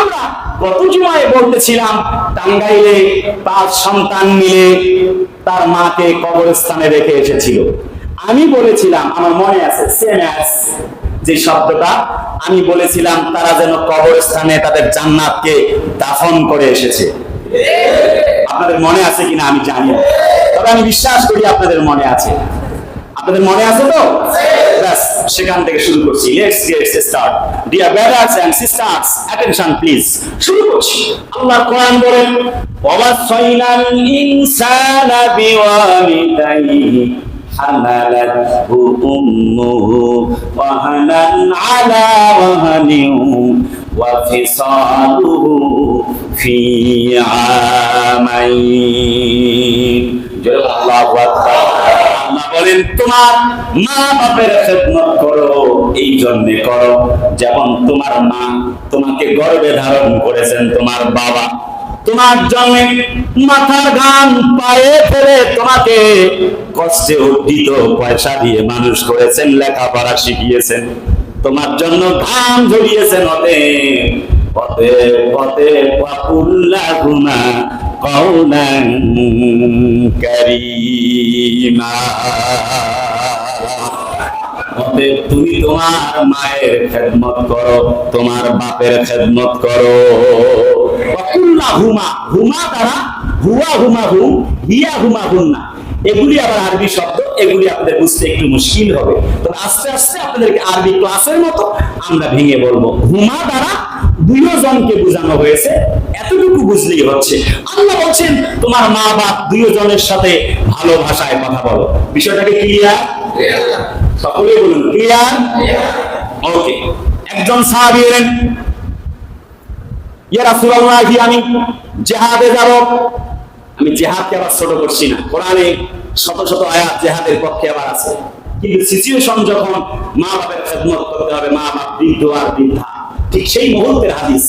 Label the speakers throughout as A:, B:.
A: আমরা গত জুমায় বলতেছিলাম, টাঙ্গাইলে তার সন্তান নিয়ে তার মাকে কবরস্থানে রেখে এসেছিল। আমি বলেছিলাম, আমার মনে আছে সেম যে শব্দটা, আমি বলেছিলাম, তারা যেন কবরস্থানে তাদের জান্নাতকে দাফন করে এসেছে। আপনাদের মনে আছে কিনা আমি জানি না। তবে আমি বিশ্বাস করি আপনাদের মনে আছে। আপনাদের মনে আছে তো ব্যাস সেখান থেকে শুরু করছি let's get start dear brothers and sisters attention please শুরু করছি আল্লাহ কোরআন বলেন ওয়াসাইনাল ইনসানা বিওয়ালিদাইহি حملته أمه وهنا على وهن وفصاله في عامين جل الله أكبر আল্লাহ বলেন, তোমার মা বাপের খেদমত করো এই জন্য করো। যেমন তোমার মা তোমাকে গর্বে ধারণ করেছেন, তোমার বাবা তোমার মাথার গান পায়ে ফেলে তোমাকে কষ্টে উদ্ধিত পয়সা দিয়ে মানুষ করেছেন, লেখাপড়া শিখিয়েছেন। তোমার জন্য ঘাম ঝরিয়েছেন ওতে পথে পথে গুনা অতএব তুমি তোমার মায়ের খেদমত করো, তোমার বাপের খেদমত করো। হুমা হুমা দ্বারা হুয়া হুমা হুম, হিয়া হুমা হুম না এগুলি আবার আরবি শব্দ, এগুলি আপনাদের বুঝতে একটু মুশকিল হবে। তো আস্তে আস্তে আপনাদেরকে আরবি ক্লাসের মতো আমরা ভেঙে বলব। হুমা দ্বারা দুইজনকে বোঝানো হয়েছে। এতটুকু বুঝলেই হচ্ছে। আল্লাহ বলছেন, তোমার মা বাপ সাথে ভালো ভাষায় কথা বলো। বিষয়টাকে ক্লিয়ার সকলে বলুন ক্লিয়ার ওকে একজন সাহাবী এলেন। আমি জিহাদে যাব। আমি জিহাদকে আবার ছোট করছি না। কোরআনে শত শত আয়াত জিহাদের পক্ষে আবার আছে। কিন্তু সিচুয়েশন যখন মা বাবার খেদমত করতে হবে, মা বাপ বৃদ্ধ আর বৃদ্ধা ঠিক সেই মুহূর্তের হাদিস।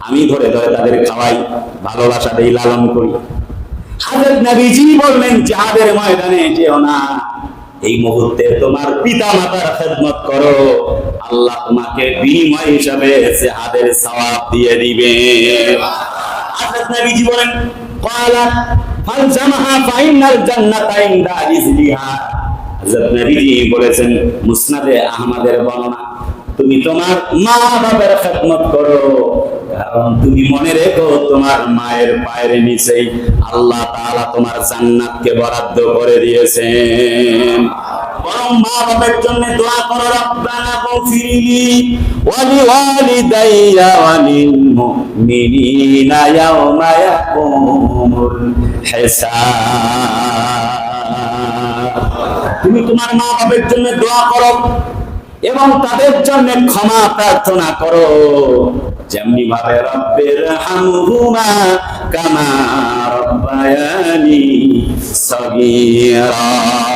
A: আমি হযরত ধরে ধরে তাদের খাওয়াই, ভালোবাসা দেই, লালন করি। হাজরত নবীজি বললেন, জিহাদের ময়দানে যেও না। এই মুহূর্তে তোমার পিতা মাতার খেদমত করো। আল্লাহ তোমাকে বিনিময় হিসাবে জিহাদের সওয়াব দিয়ে দিবে। হযরত নবীজি বলেন ক্বালা ফালজামাহা ফাইনাল জান্নাতা ইনদা ইজলিহা হযরত নবীজি বলেছেন মুসনাদে আহমাদের বর্ণনা তুমি তোমার মা বাবার খেদমত করো কারণ তুমি মনে রেখো তোমার মায়ের পায়ের নিচেই আল্লাহ তাআলা তোমার জান্নাতকে বরাদ্দ করে দিয়েছেন। মা দোয়া করো তুমি তোমার মা বাবার জন্য দোয়া করো এবং তাদের জন্য ক্ষমা প্রার্থনা করো। যেমনি ভাবে রব্বের হামহুমা কামা রব্বায়ানি সগীরা।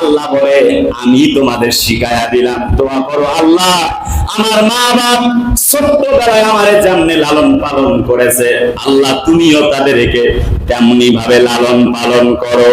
A: আল্লাহ বলে, আমি তোমাদের শিখায়া দিলাম। দোয়া করো আল্লাহ, আমার মা বাপ ছোট্টবেলায় আমার যেমনি লালন পালন করেছে, আল্লাহ তুমিও তাদেরকে তেমনি ভাবে লালন পালন করো।